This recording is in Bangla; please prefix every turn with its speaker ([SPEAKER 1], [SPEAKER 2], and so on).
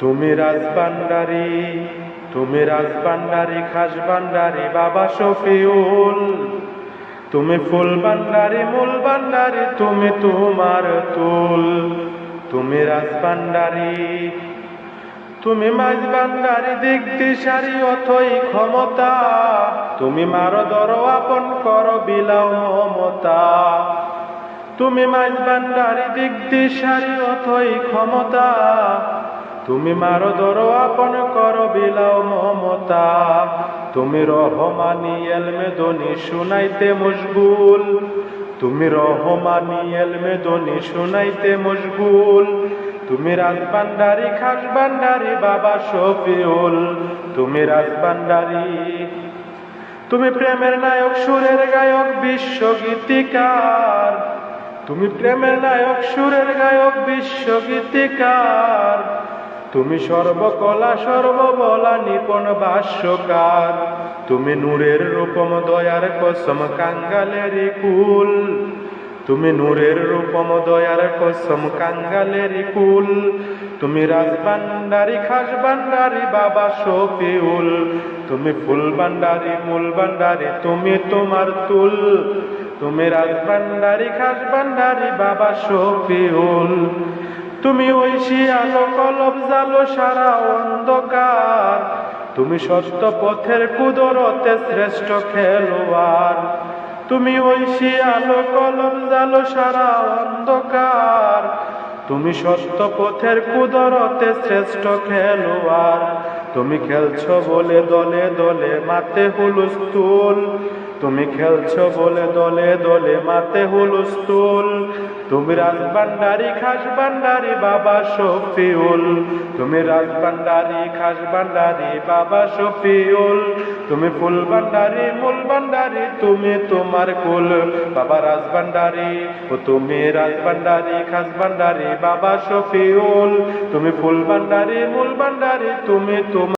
[SPEAKER 1] তুমি রাজবান্ডারি তুমি রাজবান্ডারি খাস ভান্ডারি বাবা শফিউল। তুমি ফুল ভান্ডারি মূল ভান্ডারি তুমি তোমার তুল। তুমি রাজবান্ডারি তুমি মাঝ ভান্ডারি দিক দিশারি অথই ক্ষমতা। তুমি মারো দর আপন কর, বিলাও মমতা। তুমি মাঝ ভান্ডারি দিক দিশারি অথই ক্ষমতা। তুমি মারো দর আপন কর, বিলাও মমতা। তুমি রহমানি, এলমে দনি শুনাইতে মশগুল। তুমি রহমানি, এলমে দনি শুনাইতে মশগুল। তুমি রাজবান্ডারি খাস বাবা শফিউল। তুমি রাজবান্ডারি তুমি প্রেমের নায়ক, সুরের গায়ক, বিশ্ব গীতিকার। তুমি প্রেমের নায়ক, সুরের গায়ক, বিশ্ব গীতিকার। তুমি সর্বকলা, সর্ববলা নিপুণ ভাষ্যকার। তুমি নূরের রূপম দয়ার কসম কাঙ্গালের কুল। তুমি নূরের রূপম দয়ার কসম কাঙ্গালের কুল। তুমি রাজবান্ডারি খাস ভান্ডারি বাবা শফিউল। তুমি ফুল ভান্ডারি মূল ভান্ডারি তুমি তোমার তুল। তুমি রাজবান্ডারি খাস ভান্ডারি বাবা শফিউল। তুমি ঐশী আলো কলব জালো সারা অন্ধকার। তুমি সত্য পথের কুদরতে শ্রেষ্ঠ খেলোয়াড়। তুমি ঐশী আলো কলম জালো সারা অন্ধকার। তুমি সত্য পথের কুদরতে শ্রেষ্ঠ খেলোয়াড়। তুমি খেলছো বলে দলে দলে মাতে হুলুস্তুল তুমি খেলছো বলে দলে দলে মাতে হুলুস্তুল তুমি রাজবান্ডারি খাস ভান্ডারি বাবা শফিউল। তুমি রাজবান্ডারি খাস ভান্ডারি বাবা শফিউল। তুমি ফুল ভান্ডারি মূল ভান্ডারি তুমি তোমার কুল। বাবা রাজবান্ডারি ও তুমি রাজবান্ডারি খাস ভান্ডারি বাবা শফিউল। তুমি ফুল ভান্ডারি মূল ভান্ডারি তুমি তোমার